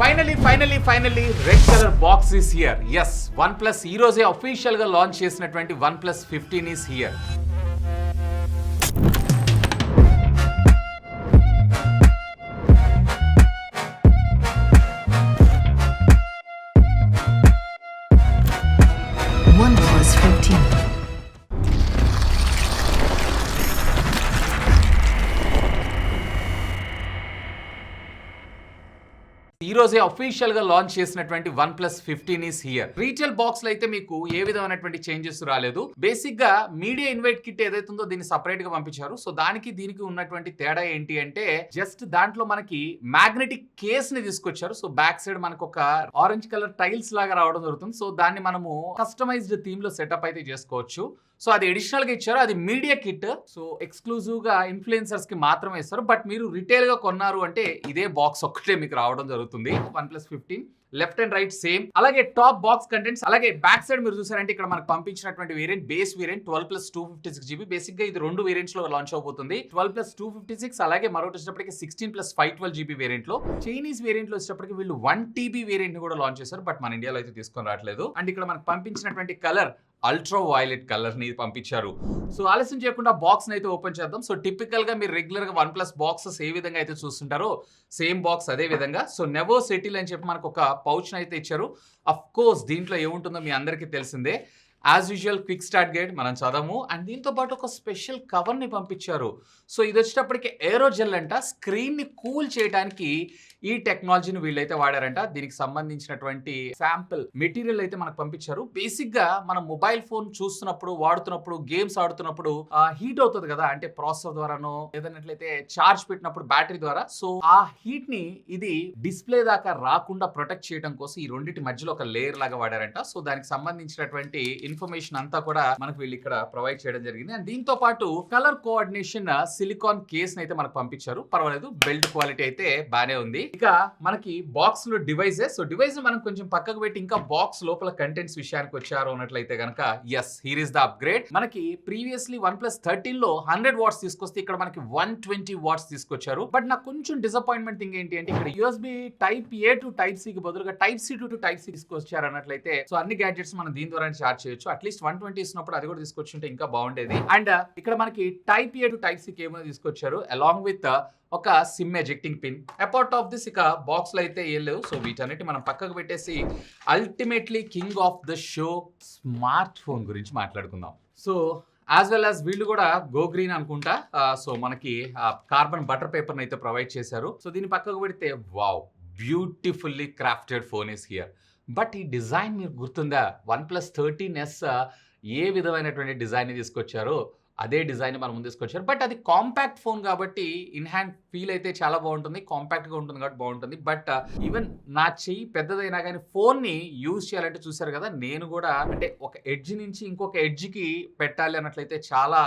Finally finally finally red colour box is here yes one plus ఈ రోజే official launch చేసినటువంటి one plus fifteen is here ఈ రోజే గా లాంచ్ చేసినటువంటి one plus fifteen is here retail బాక్స్లో అయితే మీకు ఏ విధమైనటువంటి చేంజెస్ రాలేదు. బేసిక్గా మీడియా ఇన్వైట్ కిట్ ఏదైతే ఉందో దీన్ని సపరేట్గా పంపించారు. సో దానికి దీనికి ఉన్నటువంటి తేడా ఏంటి అంటే జస్ట్ దాంట్లో మనకి మ్యాగ్నెటిక్ కేస్ని తీసుకొచ్చారు. సో బ్యాక్ సైడ్ మనకు ఒక ఆరెంజ్ కలర్ టైల్స్ లాగా రావడం జరుగుతుంది. సో దాన్ని మనము కస్టమైజ్డ్ థీమ్లో సెటప్ అయితే చేసుకోవచ్చు. సో అది ఎడిషనల్గా ఇచ్చారు అది మీడియా కిట్ సో ఎక్స్క్లూజివ్గా గా మాత్రమే ఇస్తారు. బట్ మీరు రిటైల్గా కొన్నారు అంటే ఇదే బాక్స్ ఒక్కటే మీకు రావడం జరుగుతుంది. One plus fifteen left and right same అలాగే టాప్ బాక్స్ కంటెంట్స్ అలాగే బ్యాక్ సైడ్ మీరు చూసారంటే ఇక్కడ మనకు పంపించినటువంటి variant base variant twelve plus two fifty six GB బేసిక్గా ఇది రెండు వేరియంట్స్లో లాంచ్ అవబోతుంది. Twelve plus two fifty six అలాగే మరొకటి వచ్చేటప్పటికి sixteen plus five twelve GB వేరియంట్లో. Chinese వేరియంట్లో వచ్చేటప్పటికి వీళ్ళు వన్ టీబీ వేరియంట్ని కూడా లాంచ్ చేశారు. బట్ మన ఇండియాలో అయితే తీసుకొని రావట్లేదు. అండ్ ఇక్కడ మనకు పంపించినటువంటి కలర్ అల్ట్రా వైలెట్ కలర్ని పంపించారు. సో ఆలస్యం చేయకుండా బాక్స్ అయితే ఓపెన్ చేద్దాం. సో టిపికల్గా మీరు రెగ్యులర్గా వన్ ప్లస్ బాక్సెస్ ఏ విధంగా అయితే చూస్తుంటారో సేమ్ బాక్స్ అదే విధంగా. సో నెవో సెటిల్ అని చెప్పి మనకు ఒక పౌచ్ అయితే ఇచ్చారు. అఫ్ కోర్స్ దీంట్లో ఏముంటుందో మీ అందరికీ తెలిసిందే. As usual quick start guide మనం చదవము. అండ్ దీంతో పాటు ఒక స్పెషల్ కవర్ని పంపించారు. సో ఇది వచ్చేటప్పటికి ఏరోజెల్ అంట. స్క్రీన్ని కూల్ చేయడానికి ఈ టెక్నాలజీని వీళ్ళైతే వాడారంట. దీనికి సంబంధించినటువంటి శాంపిల్ మెటీరియల్ అయితే మనకు పంపించారు. బేసిక్గా మనం మొబైల్ ఫోన్ చూస్తున్నప్పుడు వాడుతున్నప్పుడు గేమ్స్ ఆడుతున్నప్పుడు హీట్ అవుతుంది కదా. అంటే ప్రాసెసర్ ద్వారానో ఏదన్నట్లయితే చార్జ్ పెట్టినప్పుడు బ్యాటరీ ద్వారా. సో ఆ హీట్ని ఇది డిస్ప్లే దాకా రాకుండా ప్రొటెక్ట్ చేయడం కోసం ఈ రెండింటి మధ్యలో ఒక లేయర్ లాగా వాడారంట. సో దానికి సంబంధించినటువంటి ఇన్ఫర్మేషన్ అంతా కూడా మనకు వీళ్ళు ఇక్కడ ప్రొవైడ్ చేయడం జరిగింది. అండ్ దీంతో పాటు కలర్ కోఆర్డినేషన్ సిలికాన్ కేస్ అయితే మనకు పంపించారు. పర్వాలేదు బెల్ట్ క్వాలిటీ అయితే బానే ఉంది. ఇక మనకి బాక్స్లో డివైజెస్. సో డివైస్ మనం కొంచెం పక్కకు పెట్టి ఇంకా బాక్స్ లోపల కంటెంట్స్ విషయానికి వచ్చారు అన్నట్లయితే గనక yes here is the upgrade మనకి ప్రీవియస్లీ వన్ ప్లస్ థర్టీన్లో హండ్రెడ్ వాట్స్ తీసుకొస్తే ఇక్కడ మనకి వన్ ట్వంటీ వాట్స్ తీసుకొచ్చారు. బట్ నాకు కొంచెం డిసప్పాయింట్మెంట్ థింగ్ ఏంటి అంటే ఇక్కడ USB type A to type C కి బదులుగా type C to type C తీసుకొచ్చారు అన్నట్లయితే సో అన్ని గ్యాడ్జెట్స్ మనం దీని ద్వారా చార్జ్ చేయొచ్చు. అట్లీస్ట్ వన్ ట్వంటీ ఇస్తున్నప్పుడు అది కూడా తీసుకొచ్చుంటే ఇంకా బాగుండేది. అండ్ uh, ఇక్కడ మనకి type A to type C cable తీసుకొచ్చారు. అలాంగ్ విత్ uh, ఒక SIM ejecting pin apart of this ఇక బాక్స్లో అయితే ఏం లేవు. సో వీటన్నిటి మనం పక్కకు పెట్టేసి ultimately king of the show smart phone గురించి మాట్లాడుకుందాం. సో యాజ్ వెల్ యాజ్ వీళ్ళు కూడా గో గ్రీన్ అనుకుంటా. Uh, సో మనకి కార్బన్ బటర్ పేపర్ అయితే ప్రొవైడ్ చేశారు. సో దీన్ని పక్కకు పెడితే wow beautifully crafted phone is here but ఈ డిజైన్ మీరు గుర్తుందా? వన్ ప్లస్ థర్టీన్ ఎస్ ఏ విధమైనటువంటి డిజైన్ తీసుకొచ్చారో? అదే డిజైన్ మనం ముందు తీసుకొచ్చారు. బట్ అది కాంపాక్ట్ ఫోన్ కాబట్టి ఇన్ హ్యాండ్ ఫీల్ అయితే చాలా బాగుంటుంది. కాంపాక్ట్గా ఉంటుంది కాబట్టి బాగుంటుంది. బట్ uh, ఈవెన్ నా చెయ్యి పెద్దదైనా కానీ ఫోన్ని యూజ్ చేయాలంటే చూసారు కదా నేను కూడా అంటే ఒక ఎడ్జ్ నుంచి ఇంకొక ఎడ్జ్కి పెట్టాలి అన్నట్లయితే చాలా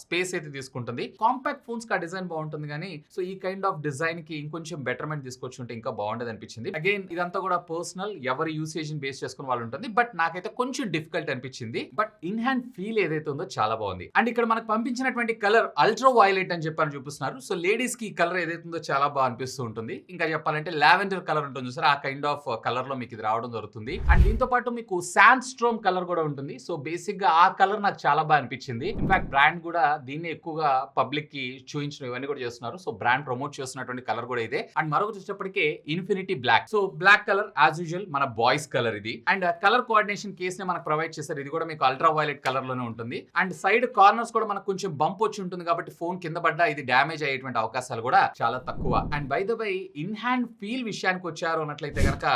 స్పేస్ అయితే తీసుకుంటుంది. కాంపాక్ట్ ఫోన్స్కి ఆ డిజైన్ బాగుంటుంది కానీ సో ఈ కైండ్ ఆఫ్ డిజైన్కి ఇంకొంచెం బెటర్మెంట్ తీసుకొచ్చి ఉంటే ఇంకా బాగుండేది అనిపించింది. అగైన్ ఇదంతా కూడా పర్సనల్ ఎవరి యూసేజ్ బేస్ చేసుకుని వాళ్ళు ఉంటుంది. బట్ నాకైతే కొంచెం డిఫికల్ట్ అనిపించింది. బట్ ఇన్ హ్యాండ్ ఫీల్ ఏదైతే ఉందో చాలా బాగుంది. అండ్ ఇక్కడ మనకు పంపించినటువంటి కలర్ అల్ట్రా వైలెట్ అని చెప్పని చూపిస్తున్నారు. సో లేడీస్కి ఈ కలర్ ఏదైతే ఉందో చాలా బాగా అనిపిస్తూ ఉంటుంది. ఇంకా చెప్పాలంటే లావెండర్ కలర్ ఉంటుంది సార్ ఆ కైండ్ ఆఫ్ కలర్లో మీకు ఇది రావడం జరుగుతుంది. అండ్ దీంతో పాటు మీకు శాండ్ స్ట్రోమ్ కలర్ కూడా ఉంటుంది. సో బేసిక్గా ఆ కలర్ నాకు చాలా బాగా అనిపించింది. ఇన్ఫాక్ట్ బ్రాండ్ కూడా దీన్ని ఎక్కువగా పబ్లిక్కి చూపించడం ఇవన్నీ కూడా చేస్తున్నారు. సో బ్రాండ్ ప్రమోట్ చేస్తున్నటువంటి కలర్ కూడా ఇదే. అండ్ మరొకటి వచ్చేటప్పటికి infinity black so black colour as usual మన బాయ్స్ కలర్ ఇది. అండ్ కలర్ కోఆర్డినేషన్ కేస్ని మనకు ప్రొవైడ్ చేశారు. ఇది కూడా మీకు అల్ట్రా వైలెట్ కలర్లోనే ఉంటుంది. అండ్ సైడ్ కార్నర్స్ కూడా మనకు కొంచెం బంప్ వచ్చి ఉంటుంది కాబట్టి ఫోన్ కింద పడ్డా ఇది డ్యామేజ్ అయ్యేటువంటి అవకాశాలు కూడా చాలా తక్కువ. And by the by in hand feel విషయానికి వచ్చారు అన్నట్లయితే కనుక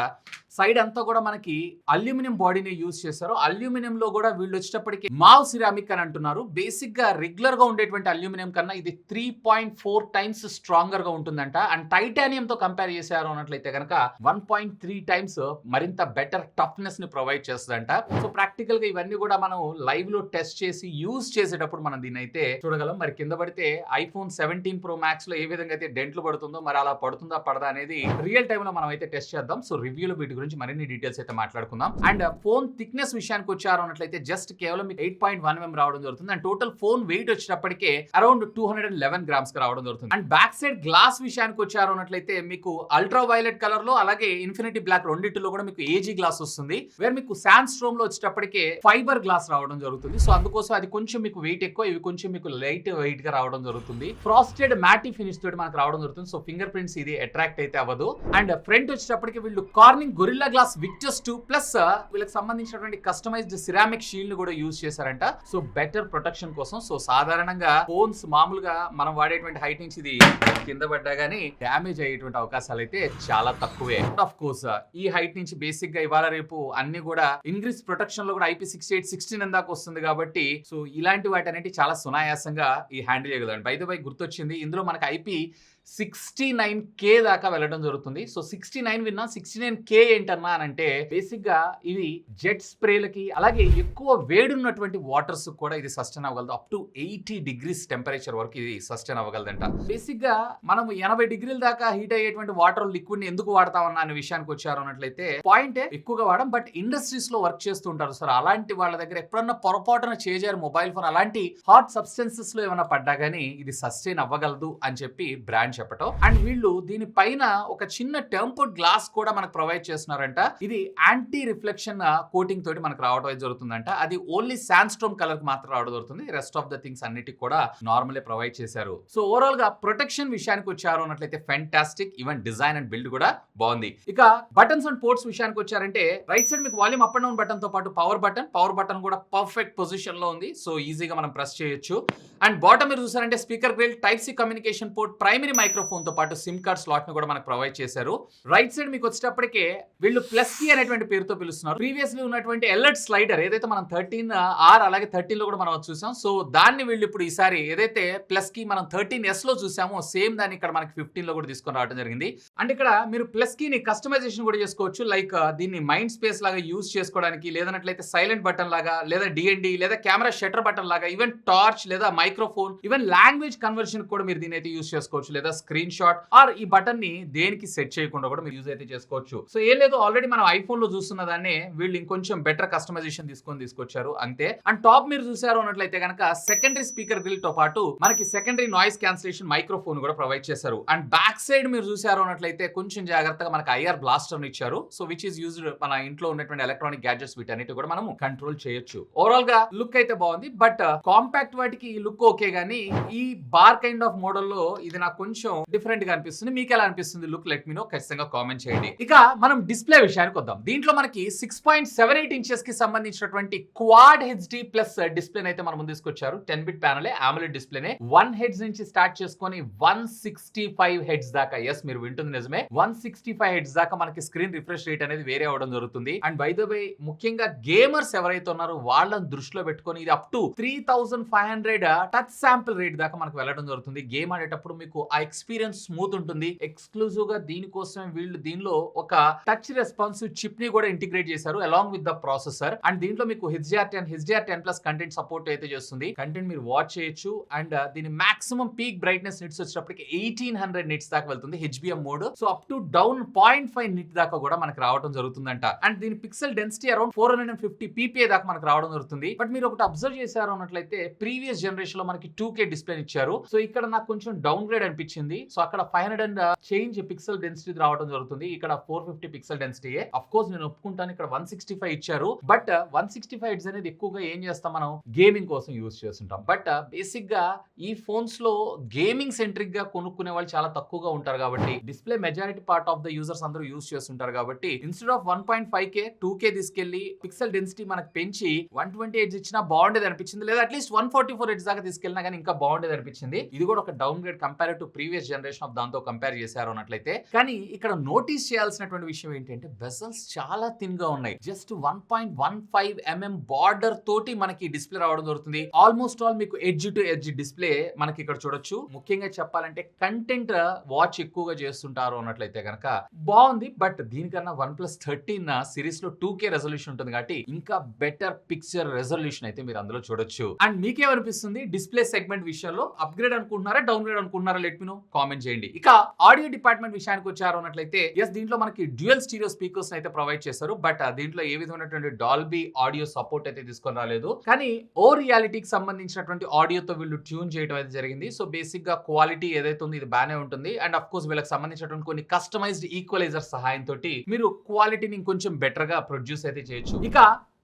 సైడ్ అంతా కూడా మనకి అల్యూమినియం బాడీని యూజ్ చేశారు. అల్యూమినియం లో కూడా వీళ్ళు వచ్చేటప్పటికి మావ్ సిరామిక్ అని అంటున్నారు. బేసిక్గా రెగ్యులర్గా ఉండేటువంటి అల్యూమినియం కన్నా ఇది త్రీ పాయింట్ ఫోర్ టైమ్స్ స్ట్రాంగర్గా ఉంటుందంట. అండ్ టైటానియం తో కంపేర్ చేశారు అన్నట్లయితే కనుక వన్ పాయింట్ త్రీ టైమ్స్ మరింత బెటర్ టఫ్నెస్ని ప్రొవైడ్ చేస్తుందంట. సో ప్రాక్టికల్గా ఇవన్నీ కూడా మనం లైవ్లో టెస్ట్ చేసి యూజ్ చేసేటప్పుడు మనం దీన్ని అయితే చూడగలం. మరి కింద పడితే ఐఫోన్ సెవెంటీన్ ప్రో మ్యాక్స్లో ఏ విధంగా అయితే డెంట్లు పడుతుందో మరి అలా పడుతుందా పడదా అనేది రియల్ టైమ్లో మనం అయితే టెస్ట్ చేద్దాం సో రివ్యూలో వీటి గురించి మరిన్ని డీటెయిల్స్ అయితే మాట్లాడుకుందాం. అండ్ ఫోన్ థిక్నెస్ విషయానికి వచ్చారు అన్నట్లయితే జస్ట్ కేవలం మీకు ఎయిట్ పాయింట్ వన్ ఎంఎం రావడం జరుగుతుంది. And total phone weight వచ్చేటప్పటికే around two hundred and eleven గ్రామ్స్కి రావడం జరుగుతుంది. అండ్ బ్యాక్ సైడ్ గ్లాస్ విషయానికి వచ్చారు అన్నట్లయితే మీకు అల్ట్రా వైలెట్ కలర్లో అలాగే ఇన్ఫినిటీ బ్లాక్ రెండింటిలో కూడా మీకు ఏజీ గ్లాస్ వస్తుంది. వేర్ మీకు శాన్ స్ట్రోమ్లో వచ్చేటప్పటికే ఫైబర్ గ్లాస్ రావడం జరుగుతుంది. సో అందుకోసం అది కొంచెం మీకు వెయిట్ ఎక్కువ ఇవి కొంచెం మీకు లైట్ వెయిట్గా రావడం జరుగుతుంది. ఫ్రాస్టెడ్ మ్యాటి ఫినిష్ తోటి మనకు రావడం జరుగుతుంది. సో ఫింగర్ ప్రింట్స్ ఇది అట్రాక్ట్ అయితే అవ్వదు. అండ్ ఫ్రంట్ uh, వచ్చేటప్పటికి వీళ్ళు Corning Gorilla glass victus two plus వీళ్ళకి సంబంధించినటువంటి కస్టమైజ్డ్ సిరామిక్ షీల్డ్ని కూడా యూజ్ చేశారంట. సో బెటర్ ప్రొటెక్షన్ కోసం సో సాధారణంగా ఫోన్స్ మామూలుగా మనం వాడేటువంటి హైట్ నుంచి ఇది కింద పడ్డా గానీ డ్యామేజ్ అయ్యేటువంటి అవకాశాలు అయితే చాలా తక్కువే. ఆఫ్ కోర్స్ ఈ హైట్ నుంచి బేసిక్గా ఇవాళ రేపు అన్ని కూడా ఇంగ్రీస్ ప్రొటెక్షన్లో కూడా ఐపీ సిక్స్టీ ఎయిట్ సిక్స్టీన్ దాకా వస్తుంది కాబట్టి సో ఇలాంటి వాటి అనేది చాలా సునాయాసంగా ఈ హ్యాండిల్ చేయగలరు. బై ద బై గుర్తొచ్చింది ఇందులో మనకి ఐపీ సిక్స్టీ నైన్ కే దాకా వెళ్ళడం జరుగుతుంది. సో సిక్స్టీ నైన్ విన్నా సిక్స్టీ నైన్ కే ఏంటన్నా అని అంటే బేసిక్గా జెట్ స్ప్రేలకి అలాగే ఎక్కువ వేడి ఉన్నటువంటి వాటర్స్ కూడా ఇది sustain అవ్వగలదు. Up to eighty degrees temperature వరకు ఇది సస్టైన్ అవ్వగలదంట. బేసిక్గా మనం ఎనభై డిగ్రీల దాకా హీట్ అయ్యేటువంటి వాటర్ లిక్విడ్ని ఎందుకు వాడతామన్న అనే విషయానికి వచ్చారు అన్నట్లయితే పాయింట్ ఎక్కువగా వాడడం బట్ ఇండస్ట్రీస్లో వర్క్ చేస్తూ ఉంటారు. సార్ అలాంటి వాళ్ళ దగ్గర ఎప్పుడన్నా పొరపాటున చేజారు మొబైల్ ఫోన్ అలాంటి హాట్ సబ్స్టెన్సెస్లో ఏమైనా పడ్డా గానీ ఇది సస్టైన్ అవ్వగలదు అని చెప్పి బ్రాండ్ చెప్పటం. అండ్ వీళ్ళు దీనిపైన ఒక చిన్న టెంపర్డ్ గ్లాస్ కూడా మనకు ప్రొవైడ్ చేస్తున్నారంట. ఇది యాంటీ రిఫ్లెక్షన్ కోటింగ్ తోటి మనకు రావడం జరుగుతుందంట. అది ఓన్లీ శాండ్ కలర్కి మాత్రం రావడం జరుగుతుంది. రెస్ట్ ఆఫ్ ద థింగ్స్ అన్నిటికి కూడా నార్మలే ప్రొవైడ్ చేశారు. సో ఓవరాల్గా ప్రొటెక్షన్ విషయానికి వచ్చారు అన్నట్లయితే fantastic even design and build కూడా బాగుంది. ఇక బటన్స్ అండ్ పోర్ట్స్ విషయానికి వచ్చారంటే రైట్ సైడ్ మీకు వాల్యూమ్ అప్ అండ్ డౌన్ బటన్తో పాటు పవర్ బటన్. పవర్ బటన్ కూడా పర్ఫెక్ట్ పొజిషన్లో ఉంది. సో ఈజీగా మనం ప్రెస్ చేయొచ్చు. అండ్ బాటమ్ మీరు చూసారంటే speaker grill type C communication port primary మైక్రోఫోన్తో పాటు సిమ్ కార్డ్ స్లాట్ని కూడా మనకు ప్రొవైడ్ చేశారు. రైట్ సైడ్ మీకు వచ్చేటప్పటికే వీళ్ళు ప్లస్ కీ అనేటువంటి పేరుతో పిలుస్తున్నారు. ప్రీవియస్లీ ఉన్నటువంటి ఎలర్ట్ స్లైడర్ ఏదైతే మనం థర్టీన్ ఆర్ అలాగే థర్టీన్లో కూడా మనం చూసాం. సో దాన్ని వీళ్ళు ఇప్పుడు ఈసారి ఏదైతే ప్లస్కి మనం థర్టీన్ ఎస్లో చూసామో సేమ్ దాన్ని ఇక్కడ మనకి ఫిఫ్టీన్లో కూడా తీసుకొని రావడం జరిగింది. అండ్ ఇక్కడ మీరు ప్లస్ కీని కస్టమైజేషన్ కూడా చేసుకోవచ్చు. లైక్ దీన్ని మైండ్ స్పేస్ లాగా యూజ్ చేసుకోవడానికి లేదన్నట్లయితే సైలెంట్ బటన్ లాగా లేదా డిఎన్డి లేదా కెమెరా షటర్ బటన్ లాగా ఈవెన్ టార్చ్ లేదా మైక్రోఫోన్ ఈవెన్ లాంగ్వేజ్ కన్వర్షన్ కూడా మీరు దీని అయితే యూజ్ చేసుకోవచ్చు. లేదా స్క్రీన్ షాట్ ఆర్ ఈ బటన్ని దేనికి సెట్ చేయకుండా కూడా మీరు యూజ్ అయితే చేసుకోవచ్చు. సో ఏం లేదు ఆల్రెడీ మనం ఐఫోన్లో చూస్తున్న దాన్ని వీళ్ళు ఇంకొంచెం బెటర్ కస్టమైజేషన్ తీసుకొని తీసుకొచ్చారు అంతే. అండ్ టాప్ మీరు చూసారు అన్నట్లయితే కనుక సెకండరీ స్పీకర్ గ్రిల్తో పాటు మనకి సెకండరీ నాయిస్ క్యాన్సిలేషన్ మైక్రోఫోన్ కూడా ప్రొవైడ్ చేశారు. అండ్ బ్యాక్ సైడ్ మీరు చూసారు అన్నట్లయితే కొంచెం జాగ్రత్తగా మనకి ఐఆర్ బ్లాస్టర్ ఇచ్చారు. సో విచ్ ఈస్ యూజ్డ్ మన ఇంట్లో ఉన్నటువంటి ఎలక్ట్రానిక్ గ్యాడ్జెట్స్ వీటన్నిటి కూడా మనం కంట్రోల్ చేయొచ్చు. ఓవరాల్గా లుక్ అయితే బాగుంది బట్ కాంపాక్ట్ uh, వాటికి ఈ లుక్ ఓకే గానీ ఈ బార్ కైండ్ ఆఫ్ మోడల్లో ఇది నాకు కొంచెం డిఫరెంట్గా అనిపిస్తుంది. మీకు ఎలా అనిపిస్తుంది లుక్ లెట్ మీ నో ఖచ్చితంగా కామెంట్ చేయండి. ఇక మనం డిస్ప్లే విషయానికి వద్దాం. దీంట్లో మనకి సిక్స్ పాయింట్ సెవెన్ ఎయిట్ ఇంచెస్కి సంబంధించినటువంటి క్వాడ్ హెచ్డి ప్లస్ డిస్ప్లే అయితే మనం తీసుకొచ్చారు. టెన్ బిట్ ప్యానల్ ఆమ్లెట్ డిస్ప్లేనే వన్ హెడ్స్ నుంచి స్టార్ట్ చేసుకొని వన్ సిక్స్టీ ఫైవ్ హెడ్స్ దాకా. ఎస్ మీరు వింటుంది నిజమే. వన్ సిక్స్టీ ఫైవ్ హెడ్స్ దాకా మనకి స్క్రీన్ రిఫ్రెష్ రేట్ అనేది వేరే అవడం జరుగుతుంది. అండ్ బై ద వే ముఖ్యంగా గేమర్స్ ఎవరైతే ఉన్నారో వాళ్ళని దృష్టిలో పెట్టుకొని ఇది up to three thousand five hundred touch sample rate దాకా మనకు వెళ్ళడం జరుగుతుంది. గేమ్ ఆడేటప్పుడు మీకు ఆ ఎక్స్పీరియన్స్ స్మూత్ ఉంటుంది. ఎక్స్క్లూజివ్గా దీనికోసం వీళ్ళు దీనిలో ఒక టచ్ రెస్పాన్సివ్ చిప్ని కూడా ఇంటిగ్రేట్ చేశారు along with the processor. And దీంట్లో మీకు HDR ten HDR ten plus content support అయితే చేస్తుంది. కంటెంట్ మీరు వాచ్ చేయొచ్చు. అండ్ uh, దీని మాక్సిమం పీక్ బ్రైట్నెస్ నిట్స్ వచ్చేటప్పటికి ఎయిటీన్ హండ్రెడ్ నిట్స్ దాకా వెళ్తుంది HBM mode so up to down point five nit దాకా కూడా మనకు రావడం జరుగుతుందంట. అండ్ దీని pixel density around four hundred and fifty PPI దాకా మనకు రావడం జరుగుతుంది. బట్ మీరు ఒకటి అబ్జర్వ్ చేశారు అన్నట్లయితే ప్రీవియస్ జనరేషన్లో మనకి టూ కే డిస్ప్లే ఇచ్చారు. సో ఇక్కడ నాకు కొంచెం డౌన్ గ్రేడ్ అనిపించింది. సో అక్కడ five hundred and change pixel density రావడం జరుగుతుంది. ఇక్కడ four fifty pixel density of course నేను ఒప్పుకుంటాను ఇక్కడ వన్ సిక్స్టీ ఫైవ్ ఇచ్చారు. But one sixty five it's అనేది ఎక్కువగా ఏం చేస్తాం మనం? గేమింగ్ కోసం యూజ్ చేస్తుంటాం. బట్ బేసిక్ uh, గా ఈ ఫోన్స్లో గేమింగ్ సెంట్రిక్గా కొనుక్కునే వాళ్ళు చాలా తక్కువగా ఉంటారు కాబట్టి display majority part of the users అందరూ యూజ్ చేస్తుంటారు కాబట్టి instead of one point five K two K తీసుకెళ్ళి పిక్సెల్ డెన్సిటీ మనకు పెంచి వన్ ట్వంటీ ఎయిట్ ఇచ్చినా బాగుండేది అనిపించింది. లేదా at least one forty four eights దాకా తీసుకెళ్ళినా కానీ ఇంకా బాగుండేది అనిపించింది. ఇది కూడా ఒక downgrade compare to previous generation of దాంతో కంపేర్ చేశారు అన్నట్లయితే కానీ ఇక్కడ నోటీస్ చేయాల్సినటువంటి విషయం ఏంటంటే వెసల్స్ చాలా థిన్గా ఉన్నాయి. Just one point one five mm border తోటి మనకి డిస్ప్లే రావడం జరుగుతుంది. ఆల్మోస్ట్ ఆల్ మీకు ఎడ్జ్ టు ఎడ్జ్ డిస్ప్లే మనకి ఇక్కడ చూడొచ్చు. ముఖ్యంగా చెప్పాలంటే కంటెంట్ వాచ్ ఎక్కువగా చేస్తుంటారు అన్నట్లయితే కనుక బాగుంది. బట్ దీనికన్నా వన్ ప్లస్ థర్టీన్ సిరీస్లో టూ కే రెజల్యూషన్ ఉంటుంది కాబట్టి ఇంకా బెటర్ పిక్చర్ రెజల్యూషన్ అయితే మీరు అందులో చూడొచ్చు. అండ్ మీకేమనిపిస్తుంది? డిస్ప్లే సెగ్మెంట్ విషయంలో అప్గ్రేడ్ అనుకుంటున్నారా డౌన్ గ్రేడ్ అనుకుంటున్నారా? Let me know. కామెంట్ చేయండి. ఇక ఆడియో డిపార్ట్మెంట్ విషయానికి వచ్చారు అన్నట్లయితే ఎస్ దీంట్లో మనకి డ్యూయల్ స్టీరియో స్పీకర్స్ అయితే ప్రొవైడ్ చేశారు బట్ దీంట్లో ఏ విధమైనటువంటి డాల్బీ ఆడియో సపోర్ట్ అయితే తీసుకొని రాలేదు. కానీ ఓ రియాలిటీకి సంబంధించినటువంటి ఆడియోతో వీళ్ళు ట్యూన్ చేయడం అయితే జరిగింది. సో బేసిక్గా క్వాలిటీ ఏదైతే ఉందో ఇది బాగానే ఉంటుంది. అండ్ అఫ్ కోర్స్ వీళ్ళకి సంబంధించినటువంటి కొన్ని కస్టమైజ్డ్ ఈక్వలైజర్ సహాయంతో మీరు క్వాలిటీని కొంచెం బెటర్గా ప్రొడ్యూస్ అయితే చేయొచ్చు. ఇక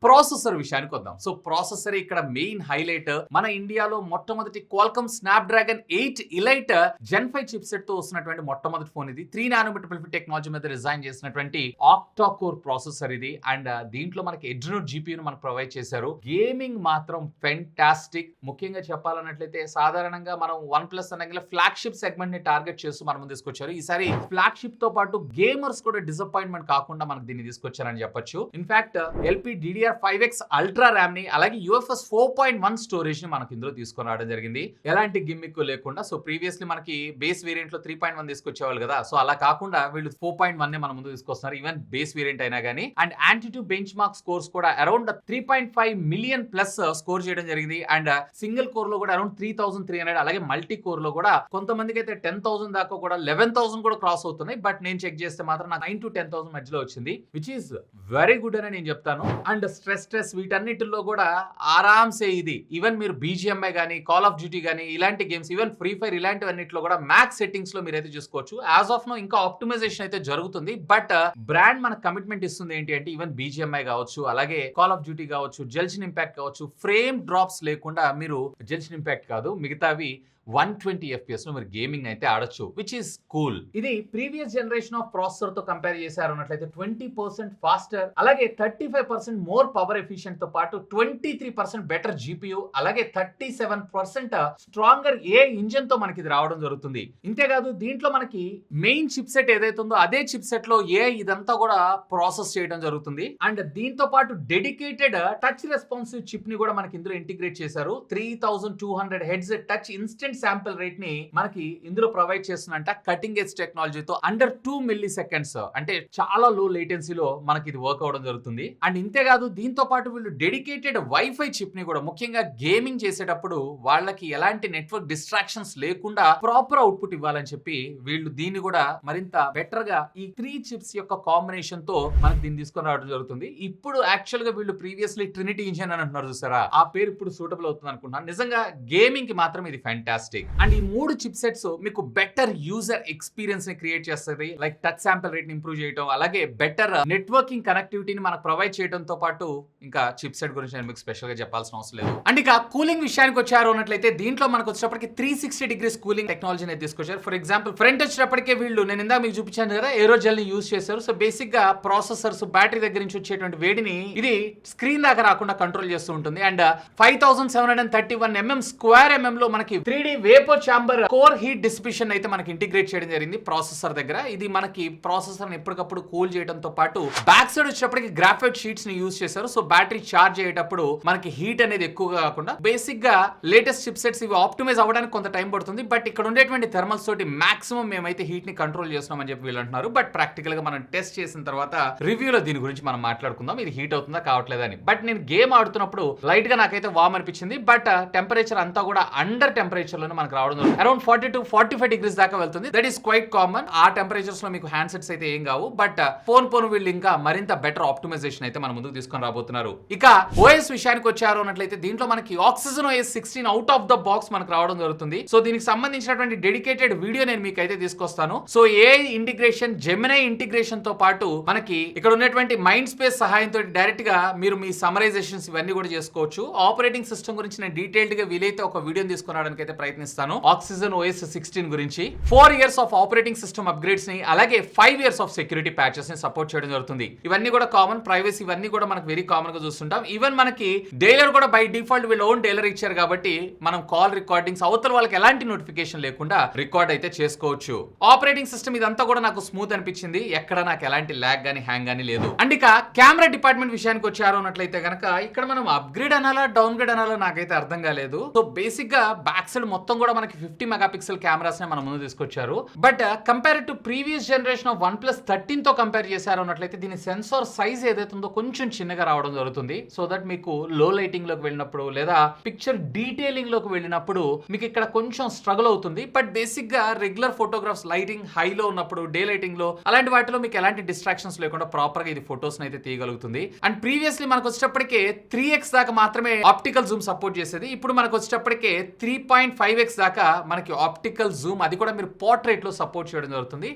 ప్రాసెసర్ విషయానికి వద్దాం. సో ప్రాసెసర్ ఇక్కడ మెయిన్ హైలైట్ మన ఇండియాలో మొట్టమొదటి Qualcomm Snapdragon eight elite gen five chip సెట్తో వస్తున్నటువంటి మొట్టమొదటి ఫోన్ ఇది. త్రీ నానోమీటర్ టెక్నాలజీ మీద డిజైన్ చేసినటువంటి ఆక్టా కోర్ ప్రాసెసర్ ఇది. అండ్ దీంట్లో మనకి ఎడ్రినో జీపీయూను మనకు ప్రొవైడ్ చేశారు. గేమింగ్ మాత్రం ఫెంటాస్టిక్ ముఖ్యంగా చెప్పాలన్నట్లయితే సాధారణంగా మనం వన్ ప్లస్ అనగా ఫ్లాగ్షిప్ సెగ్మెంట్ని టార్గెట్ చేస్తూ మనం ముందు తీసుకొచ్చారు. ఈసారి ఫ్లాగ్షిప్తో పాటు గేమర్స్ కూడా డిసప్పాయింట్మెంట్ కాకుండా మనకు దీన్ని తీసుకొచ్చారని చెప్పొచ్చు. In fact LP DDR five X ultra ర్యామ్ని అలాగే యూఎఫ్ఎస్ ఫోర్ పాయింట్ వన్ స్టోరేజ్ని మనకి ఇందులో తీసుకొని రావడం జరిగింది. ఎలాంటి గిమ్మిక్ లేకుండా సో ప్రీవియస్లీ మనకి బేస్ వేరియంట్లో త్రీ పాయింట్ వన్ తీసుకొచ్చేవాళ్ళు కదా సో అలా కాకుండా వీళ్ళు ఫోర్ పాయింట్ వన్ నే మన ముందు తీసుకొస్తున్నారు ఈవెన్ బేస్ వేరియంట్ అయినా కానీ and AnTuTu benchmark scores కూడా around three point five million plus score చేయడం జరిగింది. అండ్ uh, సింగిల్ కోర్లో కూడా around three thousand three hundred అలాగే మల్టీ కోర్లో కూడా కొంతమందికి అయితే టెన్ థౌసండ్ దాకా కూడా లెవెన్ థౌసండ్ కూడా క్రాస్ అవుతున్నాయి. బట్ నేను చెక్ చేస్తే మాత్రం నాకు నైన్ టు టెన్ థౌసండ్ మధ్యలో వచ్చింది విచ్ ఈస్ వెరీ గుడ్ అని నేను చెప్తాను. అండ్ స్ట్రెస్ స్ట్రెస్ వీటన్నిటిలో కూడా ఆరామ్సే ఇది. ఈవెన్ మీరు బీజిఎంఐ కానీ కాల్ ఆఫ్ డ్యూటీ కానీ ఇలాంటి గేమ్స్ ఈవెన్ ఫ్రీ ఫైర్ ఇలాంటివన్నిటిలో కూడా మ్యాక్స్ సెట్టింగ్స్లో మీరైతే చూసుకోవచ్చు. యాజ్ ఆఫ్ నో ఇంకా ఆప్టిమైజేషన్ అయితే జరుగుతుంది. బట్ బ్రాండ్ uh, మనకు కమిట్మెంట్ ఇస్తుంది ఏంటి అంటే ఈవెన్ బీజిఎంఐ కావచ్చు అలాగే కాల్ ఆఫ్ డ్యూటీ కావచ్చు జెల్సిన్ ఇంపాక్ట్ కావచ్చు ఫ్రేమ్ డ్రాప్స్ లేకుండా మీరు జెల్సిన్ ఇంపాక్ట్ కాదు మిగతావి వన్ ట్వంటీ ఎఫ్పిఎస్లో మీరు గేమింగ్ అయితే ఆడొచ్చు విచ్ ఈస్ కూల్ ఇది ప్రీవియస్ జనరేషన్ ఆఫ్ ప్రాసెసర్తో కంపేర్ చేశారు అన్నట్లయితే ట్వంటీ పర్సెంట్ ఫాస్టర్ అలాగే thirty five percent more power ఎఫిషియెంట్తో పాటు twenty three percent better GPU అలాగే thirty seven percent stronger AI ఇంజన్తో మనకి ఇది రావడం జరుగుతుంది. ఇంతేకాదు దీంట్లో మనకి మెయిన్ చిప్ సెట్ ఏదైతే ఉందో అదే చిప్ సెట్లో ఏ ఇదంతా కూడా ప్రాసెస్ చేయడం జరుగుతుంది. అండ్ దీంతో పాటు డెడికేటెడ్ టచ్ రెస్పాన్సివ్ చిప్ని కూడా మనకి ఇందులో ఇంటిగ్రేట్ చేశారు. Three thousand two hundred hertz touch instant sample రేట్ని మనకి ఇందులో ప్రొవైడ్ చేస్తుందంట కటింగ్ ఎడ్జ్ టెక్నాలజీతో అండర్ టూ మిల్లీ సెకండ్స్ అంటే చాలా లో లేటెన్సీలో మనకి ఇది వర్క్ అవడం జరుగుతుంది. అండ్ ఇంతేకాదు దీంతో పాటు వీళ్ళు డెడికేటెడ్ వైఫై చిప్ని కూడా ముఖ్యంగా గేమింగ్ చేసేటప్పుడు వాళ్ళకి ఎలాంటి నెట్వర్క్ డిస్ట్రాక్షన్స్ లేకుండా ప్రాపర్ అవుట్పుట్ ఇవ్వాలని చెప్పి వీళ్ళు దీన్ని కూడా మరింత బెటర్గా ఈ త్రీ చిప్స్ యొక్క కాంబినేషన్తో మనకి దీన్ని తీసుకొని రావడం జరుగుతుంది. ఇప్పుడు యాక్చువల్గా వీళ్ళు ప్రీవియస్లీ ట్రినిటీ ఇంజిన్ అని అంటున్నారు చూసారా? ఆ పేరు ఇప్పుడు సూటబుల్ అవుతుంది అనుకుంటున్నాను. నిజంగా గేమింగ్కి మాత్రం ఇది ఫ్యాంటాస్టిక్ అండ్ ఈ మూడు చిప్ సెట్స్ మీకు బెటర్ యూజర్ ఎక్స్పీరియన్స్ని క్రియేట్ చేస్తుంది. లైక్ టచ్ శాంపిల్ రేట్ని ఇంప్రూవ్ చేయడం అలాగే బెటర్ నెట్వర్కింగ్ కనెక్టివిటీని మనకు ప్రొవైడ్ చేయడంతో పాటు ఇంకా చిప్ సెట్ గురించి నేను మీకు స్పెషల్గా చెప్పాల్సిన అవసరం లేదు. అండ్ ఇక కూలింగ్ విషయానికి వచ్చారు అన్నట్లయితే దీంట్లో మనకు వచ్చేటప్పటికి త్రీ సిక్స్టీ డిగ్రీస్ కూలింగ్ టెక్నాలజీని అయితే తీసుకొచ్చారు. ఫర్ ఎగ్జాంపుల్ ఫ్రంట్ వచ్చేటప్పటికే వీళ్ళు నేను ఇందాక మీకు చూపించాను కదా ఏరోజెల్ని యూస్ చేశారు. సో బేసిక్గా ప్రాసెసర్స్ బ్యాటరీ దగ్గర నుంచి వచ్చేటువంటి వేడిని ఇది స్క్రీన్ దాకా రాకుండా కంట్రోల్ చేస్తూ ఉంటుంది. And five thousand seven hundred thirty one mm square mm లో మనకి three వేపో vapour chamber core heat dissipation అయితే మనకి ఇంటిగ్రేట్ చేయడం జరిగింది ప్రాసెసర్ దగ్గర. ఇది మనకి ప్రాసెసర్ ఎప్పటికప్పుడు కూల్ చేయడంతో పాటు బ్యాక్ సైడ్ వచ్చేటప్పటికి గ్రాఫైట్ షీట్స్ని యూస్ చేశారు. సో బ్యాటరీ చార్జ్ అయ్యేటప్పుడు మనకి హీట్ అనేది ఎక్కువగా కాకుండా బేసిక్గా లేటెస్ట్ చిప్ సెట్స్ ఇవి ఆప్టిమైజ్ అవ్వడానికి కొంత టైం పడుతుంది. బట్ ఇక్కడ ఉండేటువంటి థర్మల్స్ తోటి మాక్సిమం మేమైతే హీట్ని కంట్రోల్ చేస్తున్నామని చెప్పి వీళ్ళు అంటున్నారు. బట్ ప్రాక్టికల్గా మనం టెస్ట్ చేసిన తర్వాత రివ్యూలో దీని గురించి మనం మాట్లాడుకుందాం. ఇది హీట్ అవుతుందా కావట్లేదని బట్ నేను గేమ్ ఆడుతున్నప్పుడు లైట్గా నాకైతే వామ్ అనిపించింది. బట్ uh, టెంపరేచర్ అంతా కూడా అండర్ టెంపరేచర్ టెంపరేచర్లోనే మనకు రావడం around forty to forty five degrees దాకా వెళ్తుంది. దట్ ఈస్ క్వైట్ కామన్ ఆ టెంపరేచర్స్లో మీకు హ్యాండ్ సెట్స్ అయితే ఏం కావు. బట్ ఫోన్ ఫోన్ వీళ్ళు ఇంకా మరింత బెటర్ ఆప్టిమైజేషన్ అయితే మన ముందుకు తీసుకొని రాబోతున్నారు. ఇక ఓఎస్ విషయానికి వచ్చారు అన్నట్లయితే దీంట్లో మనకి Oxygen OS sixteen out of the box మనకు రావడం జరుగుతుంది. సో దీనికి సంబంధించినటువంటి డెడికేటెడ్ వీడియో నేను మీకు అయితే తీసుకొస్తాను సో ఏ ఇంటిగ్రేషన్ జెమినై ఇంటిగ్రేషన్తో పాటు మనకి ఇక్కడ ఉన్నటువంటి మైండ్ స్పేస్ సహాయంతో డైరెక్ట్గా మీరు మీ సమరైజేషన్స్ ఇవన్నీ కూడా చేసుకోవచ్చు. ఆపరేటింగ్ సిస్టమ్ గురించి నేను డీటెయిల్డ్గా వీలైతే ఒక వీడియోని తీసుకురావడానికి అయితే ప్రయత్నిస్తాను. ఆక్సిజన్ ఓఎస్ సిక్స్టీన్ గురించి four years of operating system అప్గ్రేడ్స్ని అలాగే ఫైవ్ ఇయర్స్ ఆఫ్ సెక్యూరిటీ ప్యాచెస్ని సపోర్ట్ చేయడం జరుగుతుంది. ఇవన్నీ కూడా కామన్ ప్రైవసీ ఇవన్నీ కూడా మనకు వెరీ కామన్గా చూస్తుంటాం. ఈవెన్ మనకి డైలర్ కూడా బై డిఫాల్ట్ వీళ్ళు ఓన్ డైలర్ ఇచ్చారు కాబట్టి మనం కాల్ రికార్డింగ్స్ అవతల వాళ్ళకి ఎలాంటి నోటిఫికేషన్ లేకుండా రికార్డ్ అయితే చేసుకోవచ్చు. ఆపరేటింగ్ సిస్టమ్ ఇదంతా కూడా నాకు స్మూత్ అనిపించింది. ఎక్కడ నాకు ఎలాంటి ల్యాగ్ గానీ హ్యాంగ్ గానీ లేదు. అండ్ ఇక కెమెరా డిపార్ట్మెంట్ విషయానికి వచ్చారు అన్నట్లయితే కనుక ఇక్కడ మనం అప్గ్రేడ్ అనాలా డౌన్ గ్రేడ్ అనాలా నాకైతే అర్థం కాలేదు. సో బేసిక్గా బ్యాక్ సైడ్ మొత్తం కూడా మనకి ఫిఫ్టీ మెగాపిక్సెల్ కెమెరాస్నే మన ముందు తీసుకొచ్చారు. But compare to previous generation of OnePlus థర్టీన్తో compare చేశారు అన్నట్లయితే దీని సెన్సార్ సైజ్ ఏదైతే ఉందో కొంచెం చిన్నగా రావడం జరుగుతుంది. సో దట్ మీకు లో లైటింగ్లోకి వెళ్ళినప్పుడు లేదా పిక్చర్ డీటెయిలింగ్లోకి వెళ్ళినప్పుడు మీకు ఇక్కడ కొంచెం స్ట్రగుల్ అవుతుంది. బట్ బేసిక్గా రెగ్యులర్ ఫోటోగ్రాఫ్స్ లైటింగ్ హైలో ఉన్నప్పుడు డే లైటింగ్లో అలాంటి వాటిలో మీకు ఎలాంటి డిస్ట్రాక్షన్స్ లేకుండా ప్రాపర్గా ఇది ఫొటోస్ని అయితే తీయగలుగుతుంది. అండ్ ప్రీవియస్లీ మనకు వచ్చేటప్పటికే త్రీ ఎక్స్ దాకా మాత్రమే ఆప్టికల్ జూమ్ సపోర్ట్ చేసేది. ఇప్పుడు మనకు వచ్చేటప్పటికే three point five five X దాకా మనకి ఆప్టికల్ జూమ్ అది కూడా మీరు పోర్ట్రేట్లో సపోర్ట్ చేయడం జరుగుతుంది.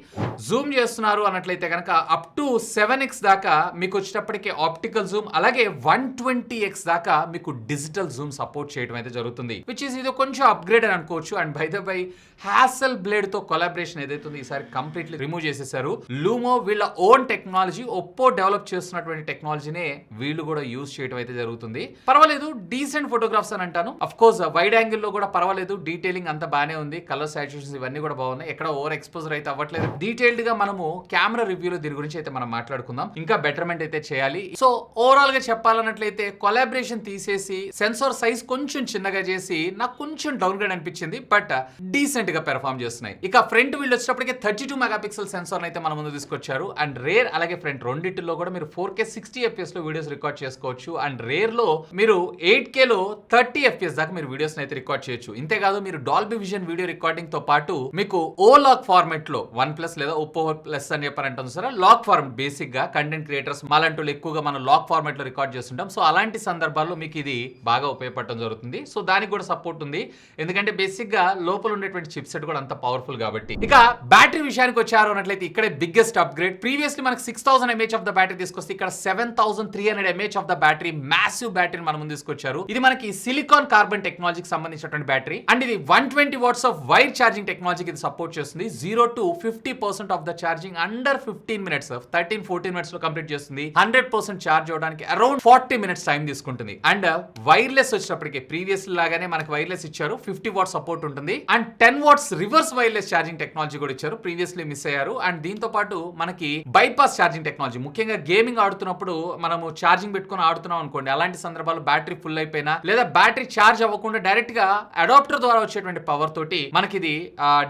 జూమ్ చేస్తున్నారు అన్నట్లయితే కనుక అప్ టు సెవెన్ ఎక్స్ దాకా మీకు వచ్చేటప్పటికి ఆప్టికల్ జూమ్ అలాగే వన్ ట్వంటీ ఎక్స్ దాకా మీకు డిజిటల్ జూమ్ సపోర్ట్ చేయడం అయితే జరుగుతుంది. విచ్ ఇస్ ఇది కొంచెం అప్గ్రేడ్ అని అనుకోవచ్చు. అండ్ బై ద బై హ్యాసల్ బ్లేడ్తో కొలాబరేషన్ ఏదైతే ఉంది ఈసారి కంప్లీట్లీ రిమూవ్ చేసేసారు. లూమో వీళ్ళ ఓన్ టెక్నాలజీ ఒప్పో డెవలప్ చేస్తున్నటువంటి టెక్నాలజీనే వీళ్ళు కూడా యూజ్ చేయడం అయితే జరుగుతుంది. పర్వాలేదు డీసెంట్ ఫోటోగ్రాఫ్స్ అని అంటాను. అఫ్ కోర్స్ వైడ్ యాంగిల్లో కూడా పర్వాలేదు డీటెయిలింగ్ అంతా బాగానే ఉంది. కలర్ సాచురేషన్స్ ఇవన్నీ కూడా బాగున్నాయి. ఎక్కడ ఓవర్ ఎక్స్పోజర్ అయితే అవ్వట్లేదు. డీటెయిల్డ్గా మనము కెమెరా రివ్యూలో దీని గురించి అయితే మనం మాట్లాడుకుందాం. ఇంకా బెటర్మెంట్ అయితే చేయాలి. సో ఓవరాల్గా చెప్పాలన్నట్లయితే కొలాబరేషన్ తీసేసి సెన్సార్ సైజ్ కొంచెం చిన్నగా చేసి నాకు కొంచెం డౌన్ గ్రేడ్ అనిపించింది బట్ డీసెంట్గా పెర్ఫామ్ చేస్తున్నాయి. ఇక ఫ్రంట్ వీళ్ళు వచ్చేటప్పటికి thirty two megapixel sensor అయితే మన ముందు తీసుకొచ్చారు. అండ్ రేర్ అలాగే ఫ్రంట్ రెండింటిలో కూడా మీరు ఫోర్ కే సిక్స్టీ ఎఫ్ఎస్లో వీడియోస్ రికార్డ్ చేసుకోవచ్చు. అండ్ రేర్లో మీరు ఎయిట్ కే లో థర్టీ ఎఫ్ఎస్ దాకా మీరు వీడియోస్ అయితే రికార్డ్ చేయొచ్చు. ఇంతేకాదు మీరు డాల్బీ విజన్ వీడియో రికార్డింగ్తో పాటు మీకు ఓ లాక్ ఫార్మాట్లో వన్ ప్లస్ లేదా ఒప్పో ప్లస్ అని చెప్పారంటుంది సరే లాక్ ఫార్మాట్ బేసిక్గా కంటెంట్ క్రియేటర్స్ మాలంటూ ఎక్కువగా మనం లాక్ ఫార్మాట్లో రికార్డ్ చేస్తుంటాం. సో అలాంటి సందర్భాల్లో మీకు ఇది బాగా ఉపయోగపడటం జరుగుతుంది. సో దానికి కూడా సపోర్ట్ ఉంది. ఎందుకంటే బేసిక్గా లోపల ఉండేటువంటి చిప్ సెట్ కూడా అంత పవర్ఫుల్ కాబట్టి. ఇక బ్యాటరీ విషయానికి వచ్చారు అన్నట్లయితే ఇక్కడే బిగ్గెస్ట్ అప్గ్రేడ్ ప్రీవియస్లీ మనకి six thousand mAh of the battery తీసుకొస్తే ఇక్కడ seven thousand three hundred mAh of the battery massive battery మన ముందు తీసుకొచ్చారు. ఇది మనకి సిలికాన్ కార్బన్ టెక్నాలజీకి సంబంధించినటువంటి బ్యాటరీ అండ్ ఇది one twenty watts of wire charging టెక్నాలజీకి ఇది సపోర్ట్ చేస్తుంది. Zero to fifty percent of the charging under fifteen minutes thirteen fourteen మినిట్స్లో కంప్లీట్ చేస్తుంది. హండ్రెడ్ పర్సెంట్ ఛార్జ్ అవడానికి అరౌండ్ ఫార్టీ మినిట్స్ టైం తీసుకుంటుంది. అండ్ వైర్లెస్ వచ్చేటప్పటికి previous లాగానే మనకి వైర్లెస్ ఇచ్చారు. ఫిఫ్టీ వాట్ సపోర్ట్ ఉంటుంది. And ten watts reverse wireless charging technology కూడా ఇచ్చారు. ప్రీవియస్లీ మిస్ అయ్యారు. అండ్ దీంతో పాటు మనకి బైపాస్ ఛార్జింగ్ టెక్నాలజీ ముఖ్యంగా గేమింగ్ ఆడుతున్నప్పుడు మనము ఛార్జింగ్ పెట్టుకొని ఆడుతున్నాం అనుకోండి అలాంటి సందర్భాల్లో బ్యాటరీ ఫుల్ అయిపోయినా లేదా బ్యాటరీ ఛార్జ్ అవ్వకుండా డైరెక్ట్గా అడాప్టర్ ద్వారా వచ్చేటువంటి పవర్ తోటి మనకి ఇది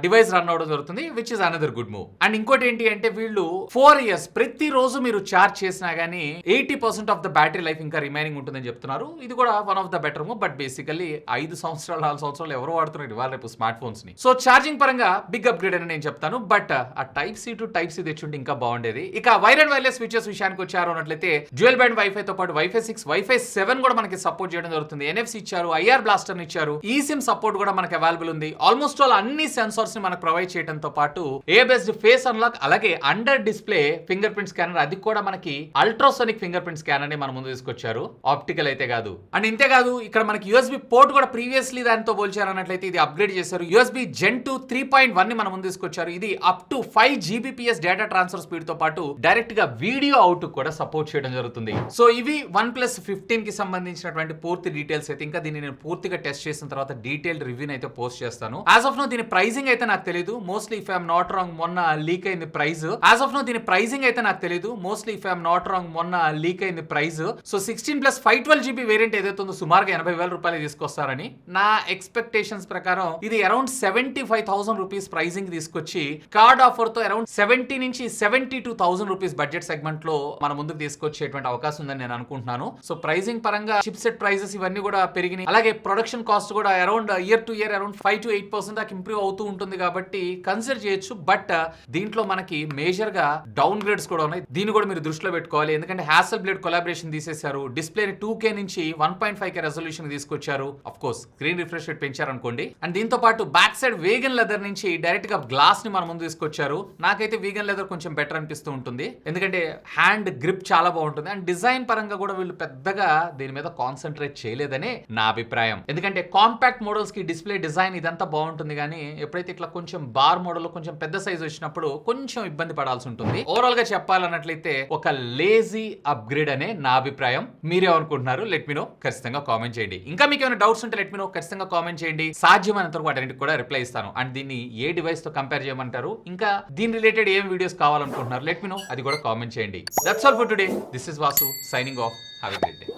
డివైస్ రన్ అవడం జరుగుతుంది which is another good move and ఇంకోటి ఏంటి అంటే వీళ్ళు ఫోర్ ఇయర్స్ ప్రతి రోజు మీరు ఛార్జ్ చేసినా గానీ eighty percent of the battery life ఇంకా రిమైనింగ్ ఉంటుందని చెప్తున్నారు. ఇది కూడా one of the better move but basically ఐదు సంవత్సరాలు నాలుగు సంవత్సరాలు ఎవరు వాడుతున్నారు ఇవాళ రేపు స్మార్ట్ ఫోన్స్ని. సో ఛార్జింగ్ పరంగా బిగ్ అప్గ్రేడ్ అని నేను చెప్తాను బట్ ఆ type C to type C తెచ్చుంటే ఇంకా బాగుండేది. ఇక వైర్ అండ్ వైర్లెస్ ఫీచర్స్ విషయానికి వచ్చారు అన్నట్లయితే డ్యూయల్ బ్యాండ్ వైఫై తో పాటు వైఫై సిక్స్ వైఫై సెవెన్ కూడా మనకి సపోర్ట్ చేయడం జరుగుతుంది. ఎన్ఎఫ్సి ఇచ్చారు ఐఆర్ బ్లాస్టర్ ఇచ్చారు. ఈ సిమ్ సపోర్ట్ కూడా మనకి అవైలబుల్ ఉంది. ఆల్మోస్ట్ ఆల్ అన్ని సెన్సార్స్ని మనకు ప్రొవైడ్ చేయడంతో పాటు ఏ బేస్డ్ ఫేస్ అన్లాక్ అలాగే under display fingerprint scanner అది కూడా మనకి అల్ట్రాసోనిక్ ఫింగర్ ప్రింట్ స్కానర్ని మన ముందు తీసుకొచ్చారు. ఆప్టికల్ అయితే కాదు. అండ్ ఇంతే కాదు ఇక్కడ మనకి యూఎస్బి పోర్ట్ కూడా ప్రీవియస్లీ దానితో పోల్చారు అన్నట్లయితే ఇది అప్గ్రేడ్ చేశారు. USB gen two three point వన్ని మన ముందు తీసుకొచ్చారు. ఇది up to five Gbps data transfer స్పీడ్తో పాటు డైరెక్ట్గా వీడియో అవుట్ కూడా సపోర్ట్ చేయడం జరుగుతుంది. సో ఇవి వన్ ప్లస్ ఫిఫ్టీన్కి సంబంధించినటువంటి పూర్తి డీటెయిల్స్ అయితే ఇంకా దీన్ని నేను పూర్తిగా టెస్ట్ చేసిన తర్వాత డీటెయిల్ రివ్యూ అయితే పోస్ట్ చేస్తాను. యాజ్ ఆఫ్ నో దీని ప్రైజింగ్ అయితే నాకు తెలియదు mostly if I'm not wrong మొన్న లీక్ అయింది ప్రైజ్ యాజ్ ఆఫ్ నో దీని ప్రైజింగ్ అయితే నాకు తెలియదు mostly if I'm not wrong మొన్న లీక్ అయింది price so sixteen plus five twelve GB variant ఏదైతే ఉందో సుమారుగా ఎనభై వేల రూపాయలు తీసుకొస్తారని నా ఎక్స్పెక్టేషన్స్ ప్రకారం ఇది around seventy five thousand rupees pricing తీసుకొచ్చి కార్డ్ ఆఫర్తో అరౌండ్ సెవెంటీ నుంచి seventy two thousand rupees budget సెగ్మెంట్లో మన ముందుకు తీసుకొచ్చేటువంటి అవకాశం ఉందని నేను అనుకుంటున్నాను. సో ప్రైసింగ్ పరంగా చిప్ సెట్ ప్రైజెస్ ఇవన్నీ కూడా పెరిగినాయి. అలాగే ప్రొడక్షన్ కాస్ట్ కూడా around year to year around five to eight percent దాకా ఇంప్రూవ్ అవుతూ ఉంటుంది కాబట్టి కన్సిడర్ చేయొచ్చు బట్ uh, దీంట్లో మనకి మేజర్గా డౌన్ గ్రేడ్స్ కూడా ఉన్నాయి. దీన్ని కూడా మీరు దృష్టిలో పెట్టుకోవాలి. ఎందుకంటే హ్యాసల్ బ్లేడ్ కొలాబరేషన్ తీసేశారు. డిస్ప్లే టూ కే నుంచి one point five K resolution తీసుకొచ్చారు. Of course screen refresh rate పెంచారు అనుకోండి అండ్ దీంతో పాటు బ్యాక్ సైడ్ వేగన్ లెదర్ నుంచి డైరెక్ట్గా గ్లాస్ని మన ముందు తీసుకొచ్చారు. నాకైతే వీగన్ లెదర్ కొంచెం బెటర్ అనిపిస్తూ ఉంటుంది. ఎందుకంటే హ్యాండ్ గ్రిప్ చాలా బాగుంటుంది. అండ్ డిజైన్ పరంగా కూడా వీళ్ళు పెద్దగా దీని మీద కాన్సన్ట్రేట్ చేయలేదనే నా అభిప్రాయం. ఎందుకంటే కాంపాక్ట్ మోడల్స్కి డిస్ప్లే డిజైన్ ఇదంతా బాగుంటుంది కానీ ఎప్పుడైతే ఇట్లా కొంచెం బార్ మోడల్ కొంచెం పెద్ద సైజ్ వచ్చినప్పుడు కొంచెం ఇబ్బంది పడాల్సి ఉంటుంది. ఓవరాల్గా చెప్పాలన్నట్లయితే ఒక లేజీ అప్గ్రేడ్ అనే నా అభిప్రాయం. మీరేమనుకుంటున్నారు? లెట్ మీ నో ఖచ్చితంగా కామెంట్ చేయండి. ఇంకా మీకు ఏమైనా డౌట్స్ ఉంటే లెట్ మీ నో ఖచ్చితంగా కామెంట్ చేయండి. సాధ్యమైనంత వరకు వాటికి కూడా రిప్లై ఇస్తాను. అండ్ దీన్ని ఏ డివైస్తో కంపేర్ చేయమంటారు? ఇంకా దీని రిలేటెడ్ ఏం వీడియోస్ కావాలనుకుంటున్నారు? లెట్ మీ నో అది కూడా కామెంట్ చేయండి. That's all for today this is Vasu signing off have a great day